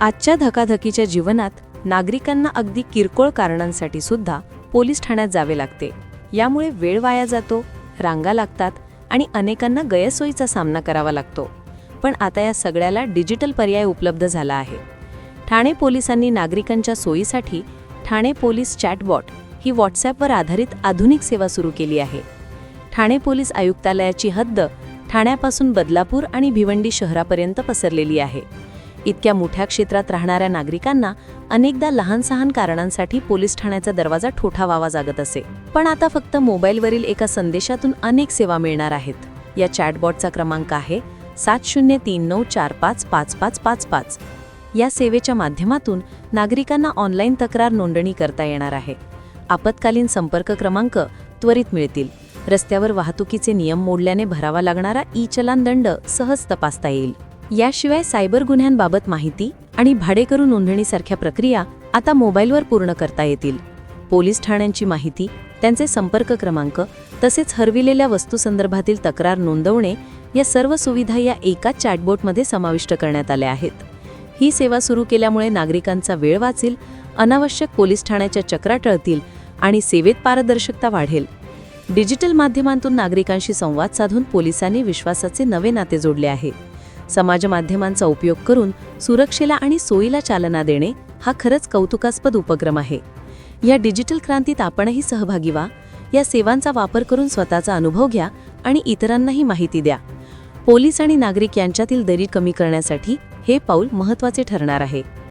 आजच्या धकाधकीच्या जीवनात नागरिकांना अगदी किरकोळ कारणांसाठी सुद्धा पोलीस ठाण्यात जावे लागते. यामुळे वेळ वाया जातो रांगा लागतात आणि अनेकांना गैरसोयीचा सामना करावा लागतो. पण आता या सगळ्याला डिजिटल पर्याय उपलब्ध झाला आहे. ठाणे पोलिसांनी नागरिकांच्या सोयीसाठी ठाणे पोलीस चॅटबॉट ही व्हॉट्सॲपवर आधारित आधुनिक सेवा सुरू केली आहे. ठाणे पोलीस आयुक्तालयाची हद्द ठाण्यापासून बदलापूर आणि भिवंडी शहरापर्यंत पसरलेली आहे. इतक्या मोठ्या क्षेत्रात राहणाऱ्या नागरिकांना अनेकदा लहान सहान कारणांसाठी पोलीस ठाण्याचा दरवाजा ठोठावावा जागत असे. पण आता फक्त मोबाईलवरील एका संदेशातून अनेक सेवा मिळणार आहेत. या चॅटबॉटचा क्रमांक आहे सात शून्य तीन नऊ चार पाच पाच पाच पाच पाच. या सेवेच्या माध्यमातून नागरिकांना ऑनलाईन तक्रार नोंदणी करता येणार आहे. आपत्कालीन संपर्क क्रमांक त्वरित मिळतील. रस्त्यावर वाहतुकीचे नियम मोडल्याने भरावा लागणारा ई चलान दंड सहज तपासता येईल. याशिवाय सायबर गुन्ह्यांबाबत माहिती आणि भाडेकरू नोंदणीसारख्या प्रक्रिया आता मोबाईलवर पूर्ण करता येतील. पोलीस ठाण्यांची माहिती त्यांचे संपर्क क्रमांक तसेच हरविलेल्या वस्तूसंदर्भातील तक्रार नोंदवणे या सर्व सुविधा या एकाच चॅटबोटमध्ये समाविष्ट करण्यात आल्या आहेत. ही सेवा सुरू केल्यामुळे नागरिकांचा वेळ वाचेल अनावश्यक पोलीस ठाण्याच्या चक्रा टळतील आणि सेवेत पारदर्शकता वाढेल. डिजिटल माध्यमांतून नागरिकांशी संवाद साधून पोलिसांनी विश्वासाचे नवे नाते जोडले आहे. समाज माध्यमांचा उपयोग करून सुरक्षेला आणि सोयीला चालना देणे हा खरंच कौतुकास्पद उपक्रम आहे. या डिजिटल क्रांतीत आपणही सहभागी व्हा या सेवांचा वापर करून स्वतःचा अनुभव घ्या आणि इतरांनाही माहिती द्या. पोलीस आणि नागरिक यांच्यातील दरी कमी करण्यासाठी हे पाऊल महत्त्वाचे ठरणार आहे.